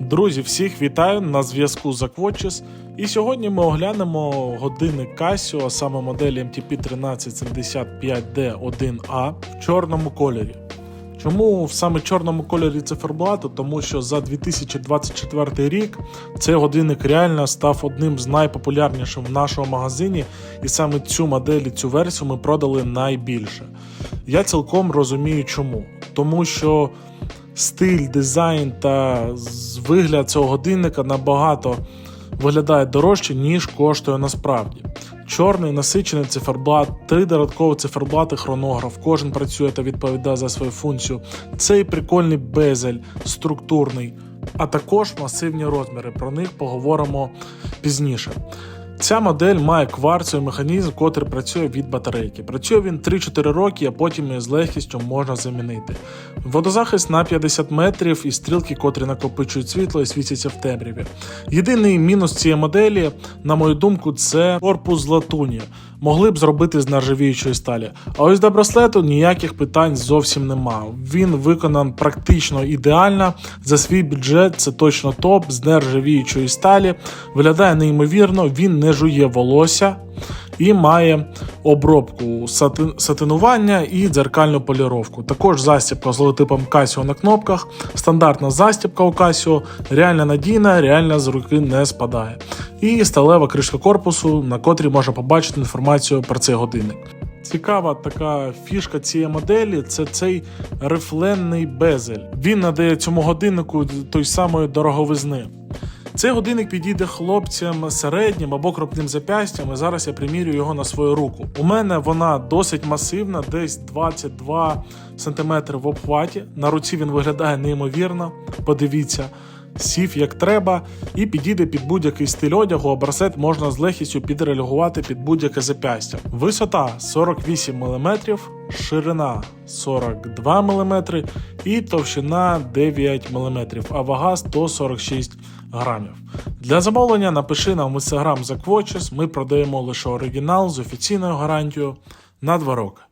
Друзі, всіх вітаю на зв'язку Заквотчес. І сьогодні ми оглянемо годинник Casio, а саме моделі MTP 1375D1A в чорному кольорі. Чому в саме чорному кольорі циферблату? Тому що за 2024 рік цей годинник реально став одним з найпопулярніших в нашому магазині, і саме цю модель і цю версію ми продали найбільше. Я цілком розумію чому. Тому що стиль, дизайн та вигляд цього годинника набагато виглядає дорожче, ніж коштує насправді. Чорний насичений циферблат, три додаткові циферблати, хронограф. Кожен працює та відповідає за свою функцію. Цей прикольний безель, структурний, а також масивні розміри. Про них поговоримо пізніше. Ця модель має кварцевий механізм, котрий працює від батарейки. Працює він 3-4 роки, а потім її з легкістю можна замінити. Водозахист на 50 метрів і стрілки, котрі накопичують світло і світяться в темряві. Єдиний мінус цієї моделі, на мою думку, це корпус з латуні. Могли б зробити з нержавіючої сталі. А ось до браслету ніяких питань зовсім нема. Він виконан практично ідеально. За свій бюджет це точно топ з нержавіючої сталі. Виглядає неймовірно, він не жує волосся і має обробку сати- сатинування і дзеркальну поліровку. Також застібка з логотипом Casio на кнопках, стандартна застібка у Casio, реально надійна, реально з руки не спадає. І сталева кришка корпусу, на котрій можна побачити інформацію про цей годинник. Цікава така фішка цієї моделі це цей рифлений безель. Він надає цьому годиннику той самої дороговизни. Цей годинник підійде хлопцям середнім або крупним запястям, і зараз я примірюю його на свою руку. У мене вона досить масивна, десь 22 см в обхваті. На руці він виглядає неймовірно. Подивіться. Сів як треба і підійде під будь-який стиль одягу, а браслет можна з легкістю підрелігувати під будь-яке запястя. Висота 48 мм, ширина 42 мм і товщина 9 мм, а вага 146 грамів. Для замовлення напиши нам в Instagram за Quatches, ми продаємо лише оригінал з офіційною гарантією на 2 роки.